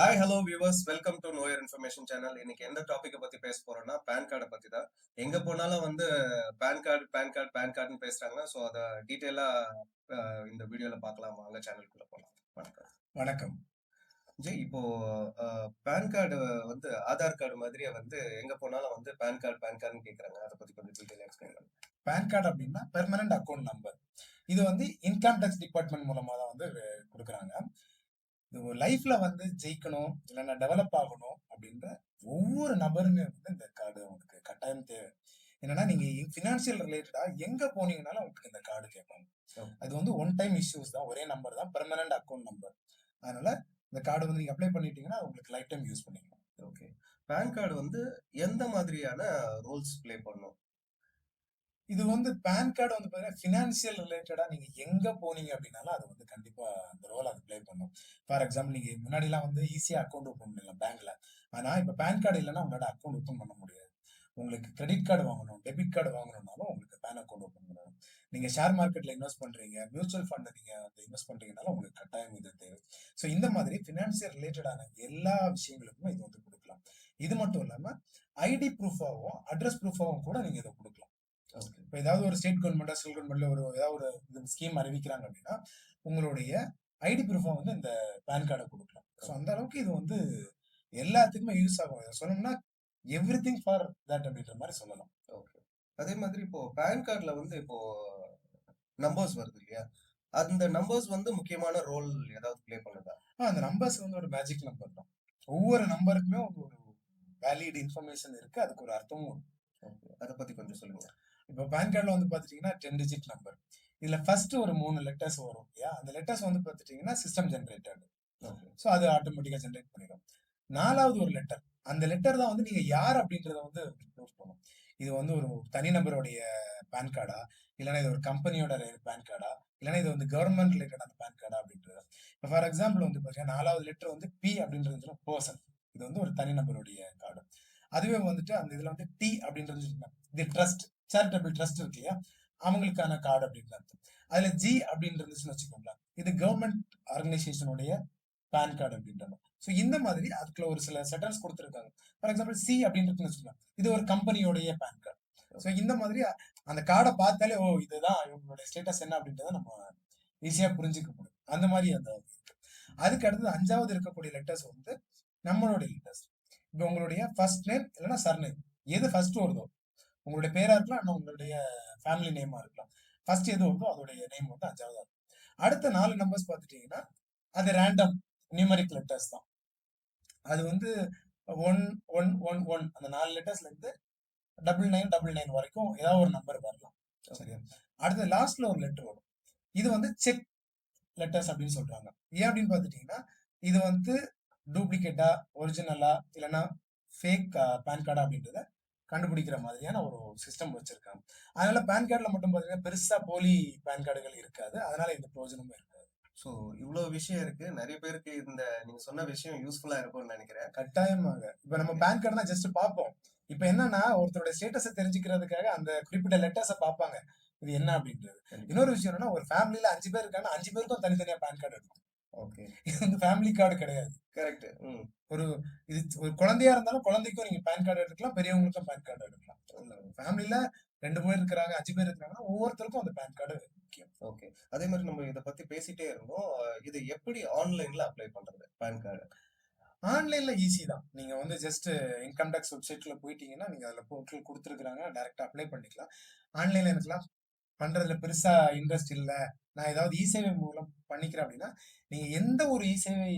Hi hello viewers welcome to நோயர் information channel இன்னைக்கு எந்த டாபிக்கை பத்தி பேச போறோம்னா பேன் கார்டை பத்தி தான் எங்க போனாலும் வந்து pan card pan card pan கார்டுன்னு பேசுறாங்க. ஸோ அதை டீட்டெயிலா இந்த வீடியோல பார்க்கலாம். வாங்க சேனலுக்குள்ள போகலாம் வணக்கம். வணக்கம். ஜெய் இப்போ பேன் கார்டு வந்து ஆதார் கார்டு மாதிரியே வந்து எங்க போனாலும் வந்து பேன் கார்டு பேன் கார்டுன்னு கேக்குறாங்க. அதை பத்தி கொஞ்சம் டீட்டெயில் எக்ஸ்பிளைன் பண்ணுங்க. பேன் கார்டு அப்படின்னா பெர்மனன்ட் அக்கௌண்ட் நம்பர் இது வந்து இன்கம் டேக்ஸ் டிபார்ட்மெண்ட் மூலமா தான் வந்து கொடுக்குறாங்க. இது லைஃப்ல வந்து ஜெயிக்கணும் இல்லைன்னா டெவலப் ஆகணும் அப்படின்ற ஒவ்வொரு நபருமே வந்து இந்த கார்டு உங்களுக்கு கட்டாயம் தேவை. என்னன்னா நீங்க ஃபினான்சியல் ரிலேட்டடா எங்க போனீங்கனாலும் உங்களுக்கு இந்த கார்டு கேட்பாங்க. அது வந்து ஒன் டைம் இஷ்யூஸ் தான். ஒரே நம்பர் தான். பெர்மனன்ட் அக்கௌண்ட் நம்பர் அதனால இந்த கார்டு வந்து நீங்க அப்ளை பண்ணிட்டீங்கன்னா உங்களுக்கு லைஃப் டைம் யூஸ் பண்ணிக்கலாம். ஓகே பேன் கார்டு வந்து எந்த மாதிரியான ரோல்ஸ் ப்ளே பண்ணும் இது வந்து பேன் கார்டு வந்து பாத்தீங்கன்னா ஃபினான்சியல் ரிலேட்டடா நீங்க எங்க போனீங்க அப்படின்னாலும் அது வந்து கண்டிப்பா அந்த ரோல் அது ப்ளே பண்ணும். ஃபார் எக்ஸாம்பிள் நீங்க முன்னாடிலாம் வந்து ஈஸியா அக்கௌண்ட் ஓப்பன் பண்ணலாம் பேங்க்ல ஆனா இப்ப பேன் கார்டு இல்லைன்னா உங்களோட அக்கௌண்ட் ஓப்பன் பண்ண முடியாது. உங்களுக்கு கிரெடிட் கார்டு வாங்கணும் டெபிட் கார்டு வாங்கணும்னாலும் உங்களுக்கு பேன் அக்கௌண்ட் ஓப்பன் பண்ணணும். நீங்க ஷேர் மார்க்கெட்ல இன்வெஸ்ட் பண்றீங்க மியூச்சுவல் ஃபண்ட் நீங்க இன்வெஸ்ட் பண்றீங்கனாலும் உங்களுக்கு கட்டாயம் இது தேவை. ஸோ இந்த மாதிரி ஃபினான்சியல் ரிலேட்டடான எல்லா விஷயங்களுக்குமே இது வந்து கொடுக்கலாம். இது மட்டும் இல்லாம ஐடி ப்ரூஃபாகவும் அட்ரஸ் ப்ரூஃபாகவும் கூட நீங்க இதை கொடுக்கலாம். இப்போ ஏதாவது ஒரு ஸ்டேட் கவர்மெண்ட் சென்ட்ரல் கவர்மெண்ட்ல ஒரு ஏதாவது ஒரு இது ஸ்கீம் அறிவிக்கிறாங்க அப்படின்னா உங்களுடைய ஐடி ப்ரூஃபை வந்து இந்த பேன் கார்டை கொடுக்கலாம். ஸோ அந்த அளவுக்கு இது வந்து எல்லாத்துக்குமே யூஸ் ஆகும். சொல்லணும்னா எவ்ரி திங் ஃபார் தட் அப்படின்ற மாதிரி சொல்லலாம். ஓகே அதே மாதிரி இப்போ பேன் கார்டுல வந்து இப்போ நம்பர்ஸ் வருது இல்லையா? அந்த நம்பர்ஸ் வந்து முக்கியமான ரோல் ஏதாவது ப்ளே பண்ணுதா? அந்த நம்பர்ஸ் வந்து ஒரு மேஜிக் நம்பர் தான். ஒவ்வொரு நம்பருக்குமே ஒரு வேலிட் இன்ஃபர்மேஷன் இருக்கு. அதுக்கு ஒரு அர்த்தமும் அதை பத்தி கொஞ்சம் சொல்லுங்க. இப்போ பேன் கார்டில் வந்து பார்த்துட்டீங்கன்னா டென் டிஜிட் நம்பர் இதுல ஃபர்ஸ்ட் ஒரு மூணு லெட்டர்ஸ் வரும் இல்லையா? அந்த லெட்டர்ஸ் வந்து பார்த்துட்டீங்கன்னா சிஸ்டம் ஜென்ரேட்டட் ஸோ அது ஆட்டோமேட்டிக்காக ஜென்ரேட் பண்ணிடும். நாலாவது ஒரு லெட்டர் அந்த லெட்டர் தான் வந்து நீங்க யார் அப்படின்றத வந்து ப்ரூவ் பண்ணும். இது வந்து ஒரு தனிநபருடைய பேன் கார்டா இல்லைன்னா இது ஒரு கம்பெனியோட பேன் கார்டா இல்லைன்னா இது வந்து கவர்மெண்ட் ரிலேட்டடான பேன் கார்டா அப்படின்றது? இப்போ ஃபார் எக்ஸாம்பிள் வந்து பார்த்தீங்கன்னா நாலாவது லெட்டர் வந்து பி அப்படின்றது பர்சன் இது வந்து ஒரு தனிநபருடைய கார்டு அதுவே வந்துட்டு அந்த இதுல வந்து டி அப்படின்றது சொன்னா, இது ட்ரஸ்ட் சேரிட்டபிள் ட்ரஸ்ட் இருக்கு இல்லையா? அவங்களுக்கான கார்டு அப்படின்னு அர்த்தம். அதுல ஜி அப்படின்னு இருந்துச்சுன்னு வச்சுக்கோங்களேன். இது கவர்மெண்ட் ஆர்கனைசேஷனுடைய பேன் கார்டு அப்படின்றாங்க ஸோ இந்த மாதிரி அதுக்குள்ள ஒரு சில செட்டன்ஸ் கொடுத்துருக்காங்க. ஃபார் எக்ஸாம்பிள் சி அப்படின்றதுன்னு வச்சுக்கலாம் இது ஒரு கம்பெனியோடைய பேன் கார்டு ஸோ இந்த மாதிரி அந்த கார்டை பார்த்தாலே ஓ இதுதான் இவங்களுடைய ஸ்டேட்டஸ் என்ன அப்படின்றத நம்ம ஈஸியாக புரிஞ்சுக்க முடியும். அந்த மாதிரி அந்த அதுக்கு அடுத்தது அஞ்சாவது இருக்கக்கூடிய லெட்டர்ஸ் வந்து நம்மளுடைய லெட்டர்ஸ் இப்போ உங்களுடைய ஃபர்ஸ்ட் நேம் இல்லைன்னா சர் நேம் எது ஃபர்ஸ்ட் வருதோ. உங்களுடைய பேரா இருக்கலாம் இல்லை உங்களுடைய ஃபேமிலி நேமா இருக்கலாம். ஃபர்ஸ்ட் எது வருதோ அதோடைய நேம் வந்து அஞ்சாவது இருக்கும். அடுத்த நாலு நம்பர்ஸ் பார்த்துட்டீங்கன்னா அது ரேண்டம் நியூமரிக் லெட்டர்ஸ் தான். அது வந்து ஒன் ஒன் ஒன் ஒன் அந்த நாலு லெட்டர்ஸ்ல இருந்து டபுள் நைன் டபுள் நைன் வரைக்கும் ஏதாவது ஒரு நம்பர் வரலாம். சரியா? அடுத்து லாஸ்ட்ல ஒரு லெட்டர் வரும். இது வந்து செக் லெட்டர்ஸ் அப்படின்னு சொல்றாங்க. ஏன் அப்படின்னு பார்த்துட்டீங்கன்னா இது வந்து டூப்ளிகேட்டா ஒரிஜினலா இல்லைன்னா ஃபேக் பேன் கார்டா அப்படின்றத கண்டுபிடிக்கிற மாதிரியான ஒரு சிஸ்டம் வச்சிருக்காங்க. அதனால பேன் கார்டில் மட்டும் பார்த்தீங்கன்னா பெருசா போலி பேன் கார்டுகள் இருக்காது. அதனால எந்த பிரயோஜனமும் இருக்காது. ஸோ இவ்வளோ விஷயம் இருக்கு. நிறைய பேருக்கு இந்த நீங்க சொன்ன விஷயம் யூஸ்ஃபுல்லா இருக்கும்னு நினைக்கிறேன். கட்டாயமாக. இப்ப நம்ம பேன் கார்டுனா ஜஸ்ட் பார்ப்போம். இப்ப என்னன்னா ஒருத்தரோட ஸ்டேட்டஸை தெரிஞ்சுக்கிறதுக்காக அந்த குறிப்பிட்ட லெட்டர்ஸை பார்ப்பாங்க. இது என்ன அப்படின்றது. இன்னொரு விஷயம் என்னன்னா ஒரு ஃபேமிலியில அஞ்சு பேர் இருக்காங்கன்னா அஞ்சு பேருக்கும் தனித்தனியா பேன் கார்டு இருக்கும் ஓகே. இது வந்து ஃபேமிலி கார்டு கிடையாது கரெக்ட் ஒரு இது ஒரு குழந்தையா இருந்தாலும் குழந்தைக்கும் நீங்க பேன் கார்டு எடுக்கலாம் பெரியவங்களுக்கும் பேன் கார்டு எடுக்கலாம். ஃபேமிலியில ரெண்டு பேர் இருக்கிறாங்க அஞ்சு பேர் இருக்கிறாங்கன்னா ஒவ்வொருத்தருக்கும் அந்த பேன் கார்டு முக்கியம். ஓகே. அதே மாதிரி நம்ம இதை பத்தி பேசிட்டே இருந்தோம். இது எப்படி ஆன்லைன்ல அப்ளை பண்றது பேன் கார்டு ஆன்லைன்ல ஈஸி தான். நீங்க வந்து ஜஸ்ட் இன்கம் டேக்ஸ் வெப்சைட்ல போயிட்டீங்கன்னா நீங்க அதுல பொருட்கள் கொடுத்துருக்காங்க டைரக்டா அப்ளை பண்ணிக்கலாம். ஆன்லைன்ல எனக்குலாம் பண்றதுல பெருசா இன்ட்ரெஸ்ட் இல்ல. நான் ஏதாவது இ சேவை மூலம் பண்ணிக்கிறேன் அப்படின்னா நீங்க எந்த ஒரு இ சேவை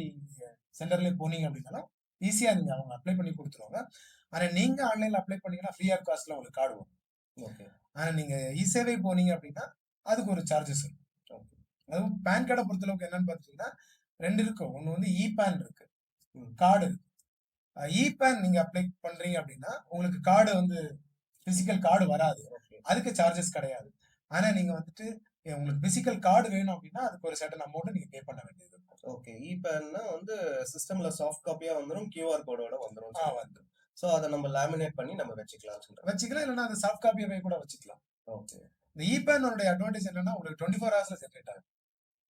சென்டர்ல போனீங்க அப்படின்னாலும் ஈஸியா நீங்க அவங்க அப்ளை பண்ணி கொடுத்துருவாங்க. ஆனா நீங்க ஆன்லைன்ல அப்ளை பண்ணீங்கன்னா ஃப்ரீ ஆஃப் காஸ்ட்ல உங்களுக்கு கார்டு வரும். ஓகே ஆனா நீங்க இ சேவை போனீங்க அப்படின்னா அதுக்கு ஒரு சார்ஜஸ் இருக்கும் அதுவும் பேன் கார்டை பொறுத்தளவுக்கு என்னன்னு பார்த்தீங்கன்னா ரெண்டு இருக்கு. ஒன்று வந்து இ பேன் இருக்கு. கார்டு இ பேன் நீங்க அப்ளை பண்றீங்க அப்படின்னா உங்களுக்கு கார்டு வந்து பிசிக்கல் கார்டு வராது. அதுக்கு சார்ஜஸ் கிடையாது. ஆனா நீங்க வந்துட்டு உங்களுக்கு பிசிக்கல் கார்டு வேணும் அப்படின்னா அதுக்கு ஒரு சர்டன் அமௌண்ட் நீங்க பே பண்ண வேண்டியது இருக்கும். ஓகே இ பேன்னா வந்து சிஸ்டம்ல சாஃப்ட் காப்பியா வந்துரும் கியூஆர் கோடோட வந்துரும் ஆ, வந்து ஸோ அதை நம்ம லேமினேட் பண்ணி நம்ம வச்சுக்கலாம் வச்சுக்கலாம் இல்லைன்னா அது சாஃப்ட் காப்பியாவே கூட வச்சுக்கலாம். ஓகே இந்த இ பேனோட அட்வான்டேஜ் என்னன்னா உங்களுக்கு டுவெண்ட்டி ஃபோர் ஹவர்ஸ்ல ஜென்ரேட் ஆகும்.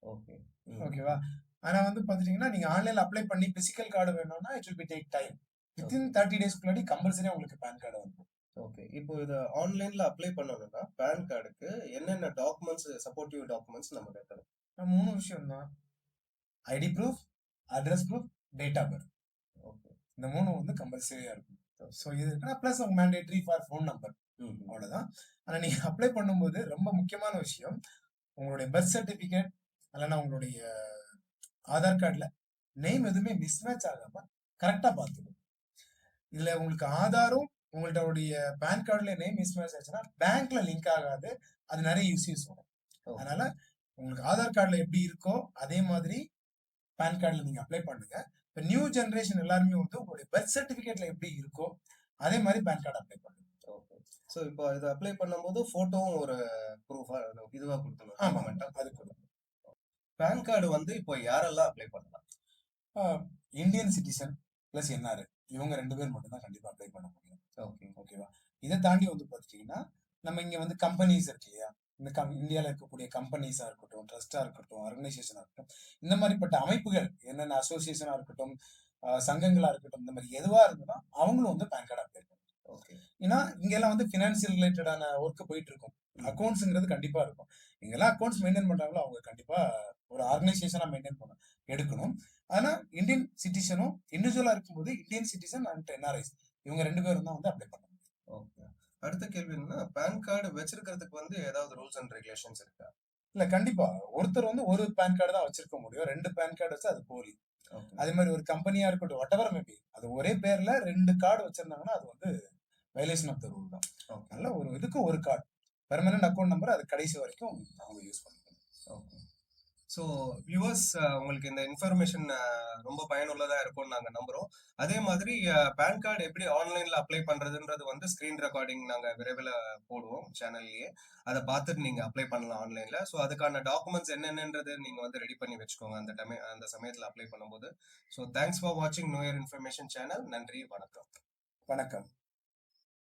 ஓகே ஓகேவா ஆனா வந்து பாத்துட்டீங்கன்னா நீங்க ஆன்லைன்ல அப்ளை பண்ணி பிசிக்கல் கார்டு வேணும்னா it will be take time within thirty டேஸ்க்குள்ளாடி கம்பல்சரியா உங்களுக்கு பேன் கார்டு வந்துடும் ஓகே இப்போ இத ஆன்லைன்ல அப்ளை பண்ணணும்னா பேன் கார்டுக்கு என்னென்ன டாக்குமெண்ட்ஸ் சப்போர்ட்டிவ் டாக்குமெண்ட்ஸ் நம்ம வைக்கணும் மூணு விஷயம் தான் ID proof address proof date of birth okay இந்த மூணு வந்து கம்பல்சரியா இருக்கும். ஸோ இது plus mandatory for phone number அவ்வளவுதான். ஆனா நீங்க அப்ளை பண்ணும்போது ரொம்ப முக்கியமான விஷயம் உங்களுடைய பர்த் சர்டிபிகேட் இல்லைன்னா உங்களுடைய ஆதார் கார்டுல நேம் எதுவுமே மிஸ்மேட்ச் ஆகாம கரெக்டா பார்த்துக்கணும். இதுல உங்களுக்கு ஆதாரும் உங்களுடைய பேன் கார்டுல நேம் மிஸ்மேட்ச் ஆச்சுன்னா பேங்க்ல லிங்க் ஆகாது. அது நிறைய இஷ்யூஸ் வரும். அதனால உங்களுக்கு ஆதார் கார்டுல எப்படி இருக்கோ அதே மாதிரி பேன் கார்டுல நீங்க அப்ளை பண்ணுங்க. இப்போ நியூ ஜெனரேஷன் எல்லாருமே வந்து உங்களுடைய பர்த் சர்டிபிகேட்ல எப்படி இருக்கோ அதே மாதிரி பேன் கார்டு அப்ளை பண்ணுங்க. ஓகே. ஸோ இப்போ இதை அப்ளை பண்ணும்போது ஃபோட்டோவும் ஒரு ப்ரூஃபா இதுவா கொடுக்கணும். ஆமா டாக்குமெண்டா அது கொடுங்க. பேன் கார்டு வந்து இப்போ யாரெல்லாம் அப்ளை பண்ணலாம்? இந்தியன் சிட்டிசன் பிளஸ் என்ஆர் இவங்க ரெண்டு பேர் மட்டும் தான் கண்டிப்பா அப்ளை பண்ண முடியும். ஓகே ஓகேவா இதை தாண்டி வந்து பார்த்துட்டீங்கன்னா நம்ம இங்க வந்து கம்பெனிஸ் இருக்கு இல்லையா? இந்த கம் இந்தியாவில் இருக்கக்கூடிய கம்பெனிஸா இருக்கட்டும் ட்ரஸ்டா இருக்கட்டும் ஆர்கனைசேஷனா இருக்கட்டும் இந்த மாதிரிப்பட்ட அமைப்புகள் என்னென்ன அசோசியேஷனா இருக்கட்டும் ஆஹ் சங்கங்களா இருக்கட்டும் இந்த மாதிரி எதுவா இருந்ததுன்னா அவங்களும் வந்து பேன் கார்டு அப்ளை ஓகே ஏன்னா இங்கெல்லாம் வந்து ஃபினான்சியல் ரிலேட்டடான ஒர்க் போயிட்டு இருக்கும். அக்கௌண்ட்ஸ்ங்கிறது கண்டிப்பா இருக்கும். இங்கெல்லாம் அக்கௌண்ட்ஸ் மெயின்டைன் பண்றாங்களோ அவங்க கண்டிப்பா ஒரு ஆர்கனைசேஷனா மெயின்டைன் பண்ண எடுக்கணும். ஆனா இந்தியன் சிட்டிசனும் இண்டிவிஜுவலா இருக்கும்போது இந்தியன் சிட்டிசன் அண்ட் என்ஆர்ஐஸ் இவங்க ரெண்டு பேரும் தான் வந்து அப்ளை பண்ணணும் ஓகே அடுத்த கேள்வி என்னன்னா பேன் கார்டு வச்சிருக்கிறதுக்கு வந்து ஏதாவது ரூல்ஸ் அண்ட் ரெகுலேஷன்ஸ் இருக்கா? இல்ல கண்டிப்பா. ஒருத்தர் வந்து ஒரு பேன் கார்டு தான் வச்சிருக்க முடியும். ரெண்டு பேன் கார்டு வச்சு அது போலி. அதே மாதிரி ஒரு கம்பெனியா இருக்கட்டும் whatever மேபி அது ஒரே பேர்ல ரெண்டு கார்டு வச்சிருந்தாங்கன்னா அது வந்து வயலேஷன் ஆஃப் த ரூல் தான். அதனால ஒரு இதுக்கு ஒரு கார்டு பெர்மனன்ட் அக்கௌண்ட் நம்பர் அது கடைசி வரைக்கும் அவங்க யூஸ் பண்ணிக்கணும். ஓகே ஸோ வியூவர்ஸ் உங்களுக்கு இந்த இன்ஃபர்மேஷன் ரொம்ப பயனுள்ளதாக இருக்கும்னு நாங்கள் நம்புகிறோம் அதே மாதிரி பேன் கார்டு எப்படி ஆன்லைனில் அப்ளை பண்ணுறதுன்றது வந்து ஸ்க்ரீன் ரெக்கார்டிங் நாங்கள் விரைவில் போடுவோம் சேனல்லையே அதை பார்த்துட்டு நீங்கள் அப்ளை பண்ணலாம் ஆன்லைனில் ஸோ அதுக்கான டாக்குமெண்ட்ஸ் என்னென்னன்றது நீங்கள் வந்து ரெடி பண்ணி வச்சுக்கோங்க. அந்த டைம் அந்த சமயத்தில் அப்ளை பண்ணும்போது. ஸோ தேங்க்ஸ் ஃபார் வாட்சிங் நோயர் இன்ஃபர்மேஷன் சேனல் நன்றி வணக்கம். வணக்கம்.